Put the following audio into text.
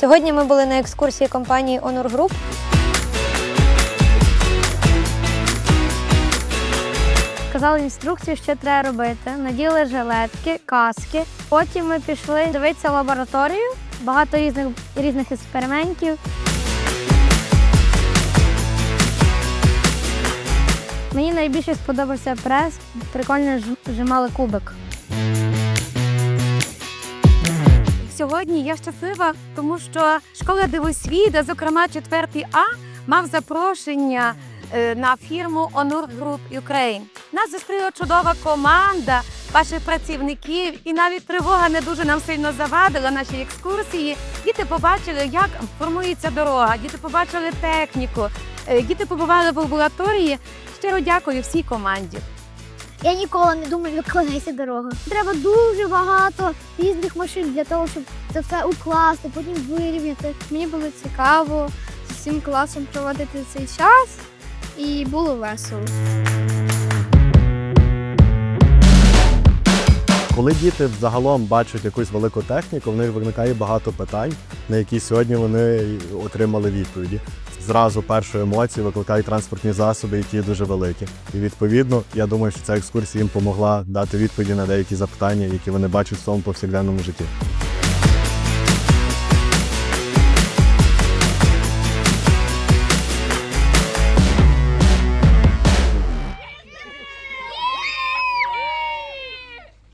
Сьогодні ми були на екскурсії компанії Honor Group. Сказали інструкцію, що треба робити. Наділи жилетки, каски. Потім ми пішли дивитися лабораторію, багато різних, різних експериментів. Мені найбільше сподобався прес, прикольно ж- вжимали кубик. Сьогодні я щаслива, тому що школа дивосвіта, зокрема 4 А, мав запрошення е, на фірму Honor Group Ukraine. Нас зустріла чудова команда ваших працівників, і навіть тривога не дуже нам сильно завадила наші екскурсії. Діти побачили, як формується дорога, діти побачили техніку, е, діти побували в лабораторії. Щиро дякую всій команді. Я ніколи не як складається дорога. Треба дуже багато різних машин для того, щоб це все укласти, потім вирівняти. Мені було цікаво з усім класом проводити цей час, і було весело. Коли діти загалом бачать якусь велику техніку, в них виникає багато питань, на які сьогодні вони отримали відповіді. Зразу першу емоцію викликають транспортні засоби, які дуже великі. І відповідно, я думаю, що ця екскурсія їм допомогла дати відповіді на деякі запитання, які вони бачать в своєму повсякденному житті.